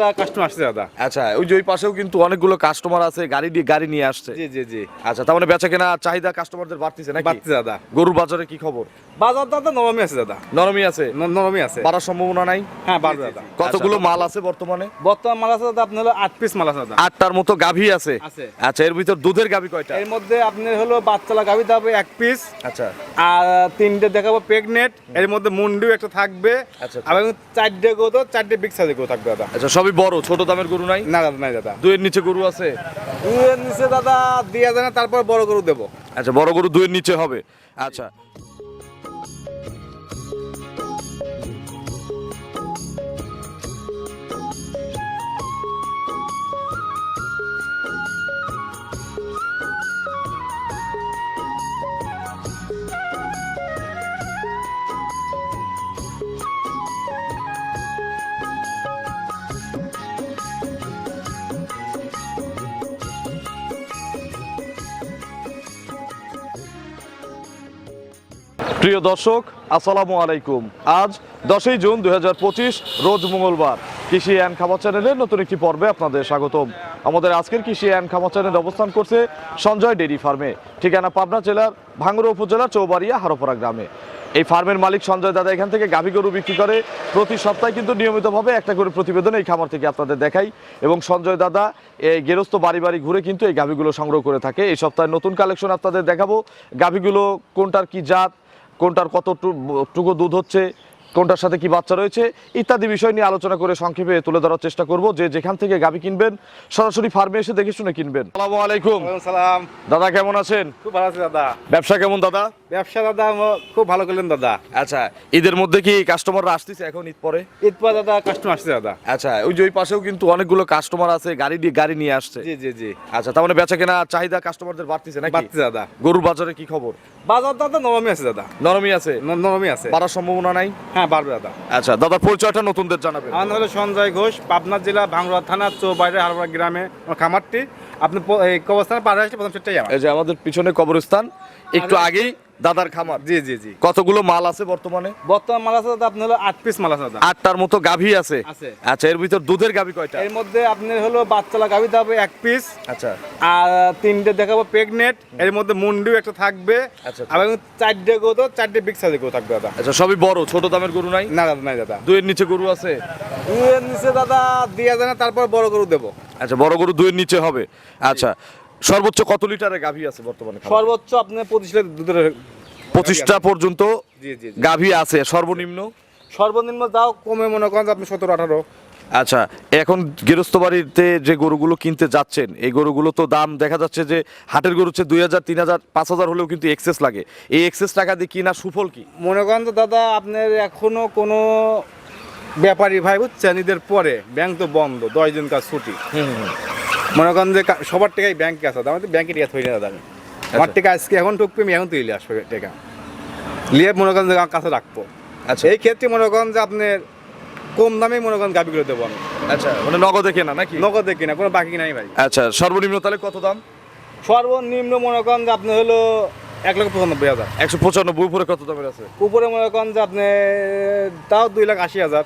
দাদা কাস্টমার আসছে দাদা। আচ্ছা ওই যে ওই পাশেও কিন্তু অনেকগুলো কাস্টমার আছে গাড়ি দিয়ে গাড়ি নিয়ে আসছে। জি জি জি। আচ্ছা তার মানে বেচা কেনা চাহিদা কাস্টমারদের বাড়তিছে নাকি? বাড়ছে দাদা। গরুর বাজারে কি খবর? বাজার দাদা নরমই আছে দাদা। নরমই আছে? নরমই আছে। বাড়ার সম্ভাবনা নাই? হ্যাঁ বাড়বে দাদা। কতগুলো মাল আছে বর্তমানে? বর্তমান মাল আছে দাদা আপনার হলো আট পিস মাল আছে দাদা। আটটার মতো গাভী আছে। আচ্ছা এর ভিতর দুধের গাভী কয়টা? এর মধ্যে আপনার হলো বাচ্চালা গাভি দেখাবো এক পিস আচ্ছা। আর তিনটে দেখাবো প্রেগনেট এর মধ্যে মুন্ডিও একটা থাকবে। আচ্ছা, আর চারটে গো তো চারটে বিগ সাইজের গো থাকবে দাদা। আচ্ছা সবই বড় ছোট দামের গরু নাই? না দাদা নাই দাদা। দুয়ের নিচে গরু আছে? দুয়ের নিচে দাদা দিয়ে যায় না তারপর বড় গরু দেবো। আচ্ছা বড় গরু দুয়ের নিচে হবে। আচ্ছা। প্রিয় দর্শক, আসসালামু আলাইকুম। আজ দশই জুন দু হাজার পঁচিশ, রোজ মঙ্গলবার। কৃষি অ্যান্ড খামার চ্যানেলের নতুন একটি পর্বে আপনাদের স্বাগতম। আমাদের আজকের কৃষি অ্যান্ড খামার চ্যানেল অবস্থান করছে সঞ্জয় ডেইরি ফার্মে, ঠিকানা পাবনা জেলার ভাঙ্গুড়া উপজেলার চৌবাড়িয়া হারোপাড়া গ্রামে। এই ফার্মের মালিক সঞ্জয় দাদা এখান থেকে গাভী গরু বিক্রি করে প্রতি সপ্তাহে কিন্তু নিয়মিতভাবে একটা করে প্রতিবেদন এই খামার থেকে আপনাদের দেখাই। এবং সঞ্জয় দাদা এই গেরস্ত বাড়ি বাড়ি ঘুরে কিন্তু এই গাভীগুলো সংগ্রহ করে থাকে। এই সপ্তাহে নতুন কালেকশন আপনাদের দেখাবো। গাভীগুলো কোনটার কি জাত কোনটার কত টুকু দুধ হচ্ছে? কোনটার সাথে কি বাচ্চা রয়েছে ইত্যাদি বিষয় নিয়ে আলোচনা করে সংক্ষেপে তুলে ধরার চেষ্টা করব। যে যেখান থেকে গাভী কিনবেন সরাসরি ফার্মে এসে দেখে শুনে কিনবেন। আসসালামু আলাইকুম। সালাম দাদা কেমন আছেন? খুব ভালো আছে দাদা। ব্যবসা কেমন দাদা? ব্যবসা দাদা খুব ভালো করলেন দাদা। আচ্ছা ঈদের মধ্যে কি কাস্টমাররা আসতেছে এখন ঈদ পরে? ঈদ পর দাদা কাস্টমার আসছে দাদা। আচ্ছা ওই যে ওই পাশেও কিন্তু অনেকগুলো কাস্টমার আছে গাড়ি দিয়ে গাড়ি নিয়ে আসছে। জি জি জি। আচ্ছা তার মানে বেচা কেনা চাহিদা কাস্টমারদের বাড়তিছে নাকি? বাড়ছে দাদা। গরুর বাজারে কি খবর? বাজার দাদা নরমই আছে দাদা। নরমই আছে? নরমই আছে। বাড়ার সম্ভাবনা নাই? হ্যাঁ বাড়বে দাদা। আচ্ছা দাদার পরিচয়টা নতুনদের জানাবেন। আমার নাম হলো সঞ্জয় ঘোষ পাবনা জেলা ভাঙড়া থানা বাইরে হারবার গ্রামে আমার খামারটি। আপনি কবস্থানে পাড়ে আসলে প্রথম সেটাই এই যে আমাদের পিছনে কবরস্থান একটু আগেই দাদার খামার? জি জি জি। কতগুলো মাল আছে বর্তমানে? বর্তমান মাল আছে দাদা আপনার হলো আট পিস মাল আছে দাদা। আটটার মতো গাভী আছে? আছে। আচ্ছা এর ভিতর দুধের গাভী কয়টা? এর মধ্যে আপনার হলো বাচ্চালা গাভি দেখাবো এক পিস আচ্ছা। আর তিনটে দেখাবো প্রেগনেট এর মধ্যে মুন্ডিও একটা থাকবে। আচ্ছা, আচ্ছা। আর চারটে গো তো চারটে বিগ সাইজের গো থাকবে দাদা। আচ্ছা সবই বড় ছোট দামের গরু নাই? না দাদা নাই দাদা। দুয়ের নিচে গরু আছে? দুয়ের নিচে দাদা দিয়ে দেয় না তারপর বড় গরু দেবো। আচ্ছা বড় গরু দুয়ের নিচে হবে। আচ্ছা সর্বোচ্চ কত লিটারের গাভী আছে বর্তমানে সর্বোচ্চ আপনার পঁচিশ লিটার দুধের পঁচিশটা পর্যন্ত। গাভী আছে সর্বনিম্ন? সর্বনিম্ন দাও কমে মনে করেন যে আপনি সতেরো আঠারো। আচ্ছা এখন গৃহস্থ বাড়িতে যে গরুগুলো কিনতে যাচ্ছেন এই গরুগুলো তো দাম দেখা যাচ্ছে যে হাটের গরু হচ্ছে দুই হাজার তিন হাজার পাঁচ হাজার হলেও কিন্তু এক্সেস লাগে। এই এক্সেস টাকা দিয়ে কিনা সুফল কি? মনে করেন তো দাদা আপনার এখনও কোনো ব্যাপারী ভাই বুঝছেন ঈদের পরে ব্যাংক তো বন্ধ দশ দিন কাজ ছুটি। মনে করেন যে সবার টাকাই ব্যাংকে আছে আমি তো ব্যাংকে টিকা থই না দাদা আমি আমার টাকা আজকে এখন টুকবে আমি এখন তুলে আসবে টাকা। নিয়ে মনে করেন যে কাছে রাখব। আচ্ছা। এই ক্ষেত্রে মনে করেন যে আপনার কম দামে মনে করেন গাবিগুলো দেবো আমি। আচ্ছা মানে নগদে কেনা নাকি? নগদে কেনা কোনো বাকি নাই ভাই। আচ্ছা সর্বনিম্ন তাহলে কত দাম? সর্বনিম্ন মনে করেন যে আপনি হলো এক লক্ষ পঁচানব্বই হাজার। একশো পঁচানব্বই উপরে কত দামের আছে? উপরে মনে করেন যে আপনি তাও দুই লাখ আশি হাজার।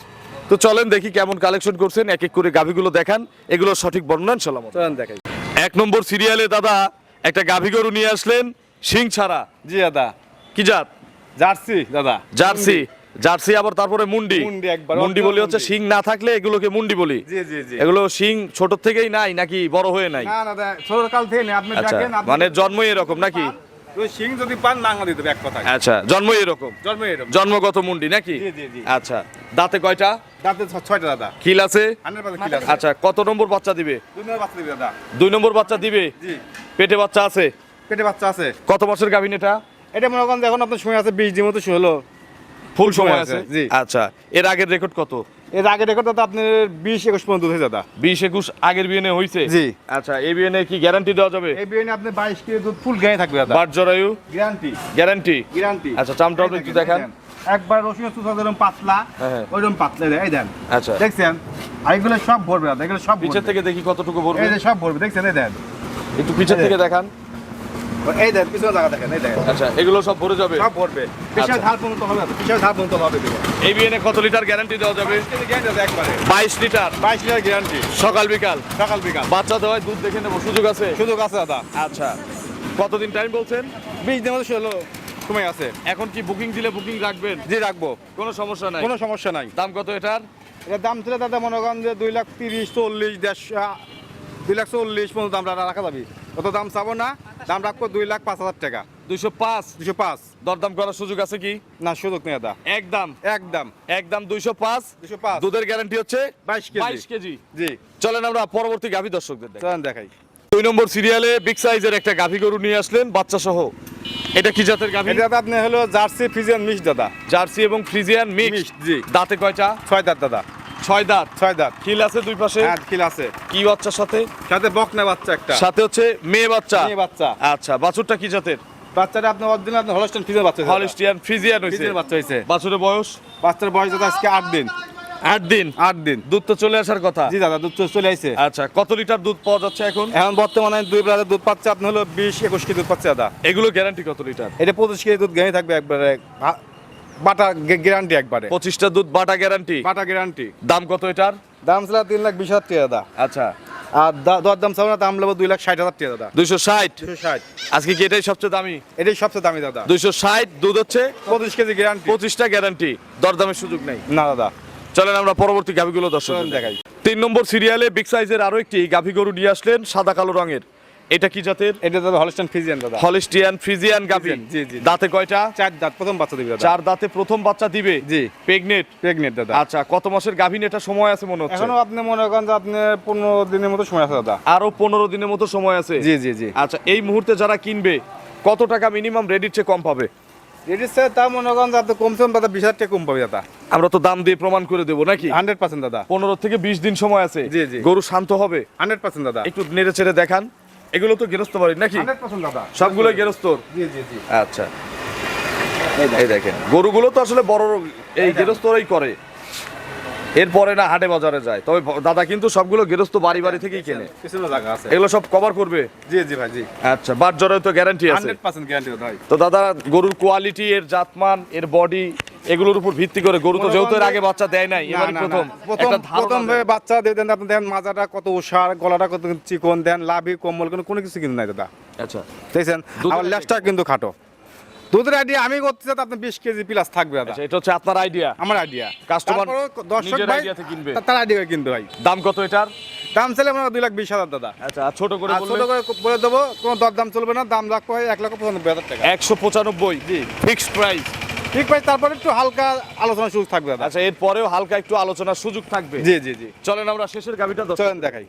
তো চলেন দেখি কেমন কালেকশন করছেন এক এক করে গাভীগুলো দেখান। এগুলো সঠিক বর্ণনা ইনশাল্লাহ দেখাই। এক নম্বর সিরিয়ালে দাদা একটা গাভী গরু নিয়ে আসলেন শিং ছাড়া। জি দাদা। কি জাত? জার্সি দাদা। জার্সি। জার্সি আবার তারপরে মুন্ডি। মুন্ডি একবার, মুন্ডি বলি হচ্ছে। শিং না থাকলে এগুলোকে মুন্ডি বলি। জি জি জি। এগুলো শিং ছোট থেকেই নাই নাকি বড় হয়ে নাই? না দাদা ছোট কাল থেকে নেই আপনি আচ্ছা দেখেন মানে জন্মই এরকম নাকি? ওই সিং যদি পান বাংলা দিতে এক কথা আচ্ছা জন্মই এরকম। জন্ম এরকম। জন্মগত মুন্ডি নাকি? জি, জি, জি। আচ্ছা দাঁতে কয়টা? দাঁতে ছয়টা দাদা। খিল আছে? হান্ড্রেড পার্সেন্ট কিলো আছে। আচ্ছা কত নম্বর বাচ্চা দিবে? দুই নম্বর বাচ্চা দিবি দাদা। দুই নম্বর বাচ্চা দিবে? জি। পেটে বাচ্চা আছে? পেটে বাচ্চা আছে। কত মাসের গাভিন এটা? এটা মনে করেন এখন আপনার সময় আছে বিশ দিন মতো হলো। ফুল সময় আছে জি। আচ্ছা এর আগের রেকর্ড কত? এর আগে রেকর্ড দাদা আপনার বিশ একুশ পর্যন্ত দুধ দাদা। বিশ একুশ আগের বিয়েনে হয়েছে জি। আচ্ছা এই বিয়েনে কি গ্যারান্টি দেওয়া যাবে? এই বিয়ে আপনি বাইশ কেজি দুধ ফুল গায়ে থাকবে দাদা। বাট জরায়ু? গ্যারান্টি গ্যারান্টি গ্যারান্টি আচ্ছা, চামটা আপনি একটু দেখান। একবার রসুন সুসা যেরকম পাতলা হ্যাঁ, হ্যাঁ। ওইরকম পাতলা দেয় এই দেন। আচ্ছা। দেখছেন? আর এগুলো সব ভরবে এগুলো সব পিছের থেকে দেখি কতটুকু ভরবে। এই যে সব ভরবে দেখছেন? এই দেন। একটু পিছের থেকে দেখান। এই দেখেন পিছনে জায়গা দেখেন এই দেখেন আচ্ছা এগুলো সব ভরে যাবে? সব ভরবে। পিছনে আচ্ছা। ধার পর্যন্ত হবে পিছনে ধার পর্যন্ত হবে এই বিএনে কত লিটার গ্যারান্টি দেওয়া যাবে? একবারে। বাইশ লিটার? বাইশ লিটার গ্যারান্টি সকাল বিকাল? সকাল বিকাল। বাচ্চা দেওয়ায় দুধ দেখে নেব সুযোগ আছে? সুযোগ আছে দাদা। আচ্ছা। কতদিন টাইম বলছেন? বিশ দিনের মধ্যে হলো। সময় আছে। এখন কি বুকিং দিলে বুকিং রাখবেন? জি রাখব। কোনো সমস্যা নাই। কোনো সমস্যা নাই। দাম কত এটার? এটার দাম ছিল দাদা মনে করেন যে দুই লাখ তিরিশ চল্লিশ দেড়শো দুই লাখ চল্লিশ পর্যন্ত দাম রাখা যাবে। অত দাম চাবো না। দাম রাখব দুই লাখ পাঁচ হাজার টাকা। দুইশো পাঁচ? দুশো পাঁচ। দরদাম করার সুযোগ আছে কি? না সুযোগ নেই দাদা। একদম একদম একদম দুইশো পাঁচ? দুশো পাঁচ। দুধের গ্যারান্টি হচ্ছে বাইশ কেজি। বাইশ কেজি। জি। চলেন আমরা পরবর্তী গাভী দর্শকদের দেখাই। চলেন দেখাই। দুই নম্বর সিরিয়ালে বিগ সাইজের একটা গাভী গরু নিয়ে আসলেন বাচ্চা সহ এটা কি জাতের গাভী? এটা দাদা আপনি হলো জার্সি ফিজিয়ান মিক্স দাদা। জার্সি এবং ফ্রিজিয়ান মিক্স। জি। দাঁতে কয়টা? ছয় দাঁত দাদা। ছয় দাঁত। ছয় দাঁত। কিল আছে দুই পাশে? হ্যাঁ কিল আছে। কি বাচ্চার সাথে? সাথে বকনা বাচ্চা একটা। সাথে হচ্ছে মেয়ে বাচ্চা? মেয়ে বাচ্চা। আচ্ছা বাছুরটা কি জাতের? বাচ্চাটা আপনার অরিজিনাল আপনার হলস্টেন ফিজিয়ান বাচ্চা। হলিস্টিয়ান ফ্রিজিয়ান হইছে বাচ্চা হয়েছে। বাছুরের বয়স? বাচ্চার বয়স দাদা আজকে আট দিন। আট দিন? আট দিন। দুধ তো চলে আসার কথা। জি দাদা দুধ তো চলে আইছে। আচ্ছা কত লিটার দুধ পাওয়া যাচ্ছে এখন? এখন বর্তমানে দুই বেলা দুধ পাচ্ছে আপনি হলো বিশ একুশ কেজি দুধ পাচ্ছে দাদা। এগুলো গ্যারান্টি কত লিটার? এটা পঁচিশ কেজি দুধ গেঁয়ে থাকবে একবারে। বাটা গ্যারান্টি একবারে। পঁচিশটা দুধ বাটা গ্যারান্টি বাটা গ্যারান্টি দাম কত এটার? দাম ছিল তিন লাখ বিশ হাজার টাকা দাদা। আচ্ছা। আর দর দাম না দাম নেব দুই লাখ ষাট হাজার টাকা দাদা। দুইশো ষাট? ষাট। আজকে কি এটাই সবচেয়ে দামি? এটাই সবচেয়ে দামি দাদা। দুইশো ষাট দুধ হচ্ছে পঁচিশ কেজি গ্যারান্টি পঁচিশটা গ্যারান্টি দরদামের সুযোগ নেই। না দাদা। চলেন আমরা পরবর্তী গাভিগুলো দর্শক দেখাই। তিন নম্বর সিরিয়ালে বিগ সাইজের আরও একটি গাভি গরু নিয়ে আসলেন সাদা কালো রঙের। এটা কি জাতের? এটা দাদা হলস্টেন ফিজিয়ান দাদা। হলিস্টিয়ান ফ্রিজিয়ান গাভি। ফ্রিজিয়ান, জি, জি। দাঁতে কয়টা? চার দাঁত প্রথম বাচ্চা দিবে দাদা। চার দাঁতে প্রথম বাচ্চা দিবে? জি। প্রেগনেট প্রেগনেন্ট দাদা। আচ্ছা কত মাসের গাভিন এটা সময় আছে মনে হচ্ছে? এখনও আপনি মনে করেন যে আপনি পনেরো দিনের মতো সময় আছে দাদা। আরও পনেরো দিনের মতো সময় আছে? জি জি জি। আচ্ছা এই মুহূর্তে যারা কিনবে কত টাকা মিনিমাম রেডির চেয়ে কম পাবে? এটির স্যার তা মনে করেন দাদা বিশ হাজার টাকা কম পাবে দাদা। আমরা তো দাম দিয়ে প্রমাণ করে দেবো নাকি? হান্ড্রেড পার্সেন্ট দাদা। পনেরো থেকে বিশ দিন সময় আছে। জি, জি। গরু শান্ত হবে। হান্ড্রেড পার্সেন্ট দাদা। একটু নেড়ে ছেড়ে দেখান। এগুলো তো গেরস্ত বাড়ি নাকি? দাদা। সবগুলো গেরস্তর জি জি জি। আচ্ছা। এই দেখেন। গরুগুলো তো আসলে বড় এই গেরস্তরাই করে। এরপরে না হাটে বাজারে যায়। তবে দাদা কিন্তু সবগুলো গেরস্ত বাড়ি বাড়ি থেকেই কেনে। জায়গা আছে। এগুলো সব কভার করবে? জি জি ভাই জি। আচ্ছা বাট জ্বরের তো গ্যারান্টি আছে। হান্ড্রেড পার্সেন্ট গ্যারান্টি ভাই তো দাদা গরুর কোয়ালিটি এর জাতমান এর বডি এগুলোর উপর ভিত্তি করে গরু তো যেহেতু আগে বাচ্চা দেয় নাই না, প্রথম প্রথম। একটা প্রথম দেন। বাচ্চা দিয়ে দেন আপনি দেখেন মাজাটা কত উষার গলাটা কত চিকন দেন লাভি কম্বল কোনো কিছু কিন্তু নাই দাদা। আচ্ছা। দেখছেন? আমার লেজটা কিন্তু খাটো। দুধের আইডিয়া আমি করতে চাই আপনি বিশ কেজি প্লাস থাকবে আচ্ছা এটা হচ্ছে আপনার আইডিয়া আমার আইডিয়া Customer দর্শক ভাই কিনবে। তার আইডিয়া কিনবে ভাই। দাম কত এটার? দাম চাইলে আমরা দুই লাখ বিশ হাজার দাদা। আচ্ছা ছোট করে ছোট করে বলে দেবো কোনো দর দাম চলবে না দাম রাখব হয় এক লক্ষ পঁচানব্বই হাজার টাকা। একশো পঁচানব্বই জি। ফিক্সড প্রাইস ঠিক ভাই তারপরে একটু হালকা আলোচনা সুযোগ থাকবে আচ্ছা এরপরেও হালকা একটু আলোচনার সুযোগ থাকবে। জি জি জি। চলেন আমরা শেষের দর্শক- চলেন দেখাই।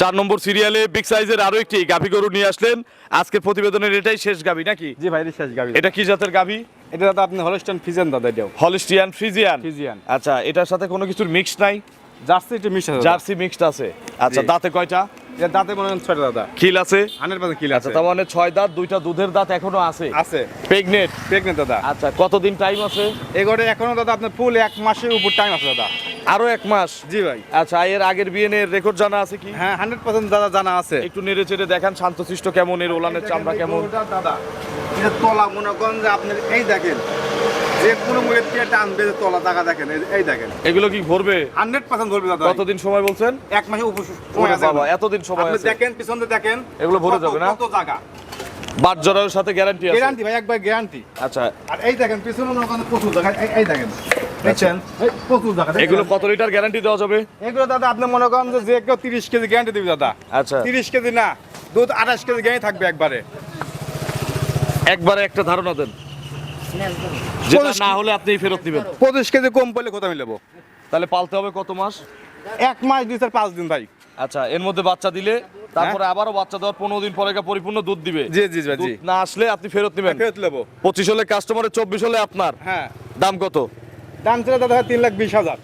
চার নম্বর সিরিয়ালে বিগ সাইজের আরও একটি গাভী গরু নিয়ে আসলেন। আজকের প্রতিবেদনের এটাই শেষ গাভী নাকি? জি ভাই শেষ গাবি এটা কি জাতের গাভী? এটা দাদা আপনি হলস্টিয়ান ফ্রিজিয়ান দাদা এটাও। হলস্টিয়ান ফ্রিজিয়ান ফিজিয়ান আচ্ছা এটার সাথে কোনো কিছুর মিক্স নাই? জার্সি একটু মিক্স আছে জার্সি মিক্সড আছে। আচ্ছা। দাঁতে কয়টা? এটা দাঁতে মনে হয় ছয়টা দাদা খিল আছে? হান্ড্রেড পার্সেন্ট কিল আচ্ছা আছে। তার মানে ছয় দাঁত দুইটা দুধের দাঁত এখনও আছে? আছে। প্রেগনেট প্রেগনেন্ট দাদা। আচ্ছা কতদিন টাইম আছে? এগোটে এখনও দাদা আপনার ফুল এক মাসের উপর টাইম আছে দাদা। আরও এক মাস? জি ভাই। আচ্ছা এর আগের বিয়েনের রেকর্ড জানা আছে কি? হ্যাঁ হান্ড্রেড পার্সেন্ট দাদা জানা আছে। একটু নেড়ে চেড়ে দেখান শান্তশিষ্ট কেমন এর ওলানের চামড়া কেমন? দাদা এটা তলা মনে করেন যে আপনার এই দেখেন যে কোনো মুখের দিয়ে টানবে যে তলা টাকা দেখেন এই- এই দেখেন। এগুলো কি ভরবে হান্ড্রেড পার্সেন্ট ধরবে দাদা। কতদিন সময় বলছেন? এক মাসের সময় আছে বাবা এতদিন সময় আছে। দেখেন পিছন দেখেন। এগুলো ভরে কত- যাবে না? কত জায়গা। বাট জরার সাথে গ্যারান্টি আছে। গ্যারান্টি ভাই একবার গ্যারান্টি আচ্ছা। আর এই দেখেন পিছনে প্রচুর জায়গা। এই- এই দেখেন দেখছেন? এই প্রচুর জায়গা দেখছেন? এগুলো কত লিটার গ্যারান্টি দেওয়া যাবে? এগুলো দাদা আপনি মনে করেন যে যে কেউ তিরিশ কেজি গ্যারান্টি দিবি দাদা। আচ্ছা। তিরিশ কেজি না দুধ আঠাশ কেজি গ্যারান্টি থাকবে একবারে। একবারে একটা ধারণা দেন। যেটা না হলে আপনি ফেরত দিবেন পঁচিশ কেজি কম পড়লে কোথাও আমি নেব? তাহলে পালতে হবে কত মাস? এক মাস দুই চার পাঁচ দিন ভাই। আচ্ছা এর মধ্যে বাচ্চা দিলে তারপরে আবারও বাচ্চা দেওয়ার পনেরো দিন পরে পরিপূর্ণ দুধ দিবে। জি জি জি না আসলে আপনি ফেরত নেবেন। ফেরত নেব। পঁচিশ হলে কাস্টমারের চব্বিশ হলে আপনার। হ্যাঁ। দাম কত? দাম ছিল দাদা তিন লাখ বিশ হাজার।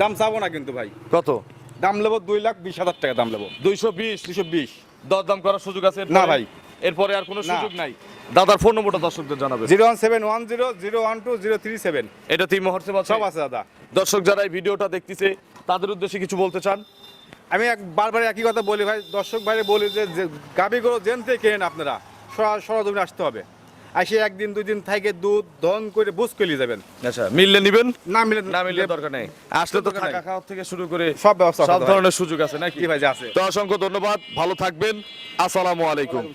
দাম চাবো না কিন্তু ভাই। কত? দাম নেব দুই লাখ বিশ হাজার টাকা দাম নেব। দুইশো বিশ দুশো বিশ। দর দাম করার সুযোগ আছে না ভাই। এরপরে আর কোনো সুযোগ নাই। দাদার ফোন নম্বরটা দর্শকদের জানাবে zero one seven one zero zero one two zero three seven. এটা তিন মুহূর্তে সব আছে দাদা। দর্শক যারা এই ভিডিওটা দেখতেছে তাদের উদ্দেশ্যে কিছু বলতে চান? আমি এক বারবার একই কথা বলি ভাই দর্শক ভাইরে বলি যে গাবিগুলো জেন থেকে কেনেন আপনারা সরা- সরজমিনে আসতে হবে। আসে একদিন দুই দিন থেকে দুধ দন করে বুঝ করে যাবেন। আচ্ছা মিললে নিবেন? না মিলে না মিললে দরকার নেই। আসলে তো থাকা খাওয়া থেকে শুরু করে সব ব্যবস্থা সব ধরনের সুযোগ আছে নাকি? ভাই, যা আছে। তো অসংখ্য ধন্যবাদ ভালো থাকবেন। আসসালামু আলাইকুম।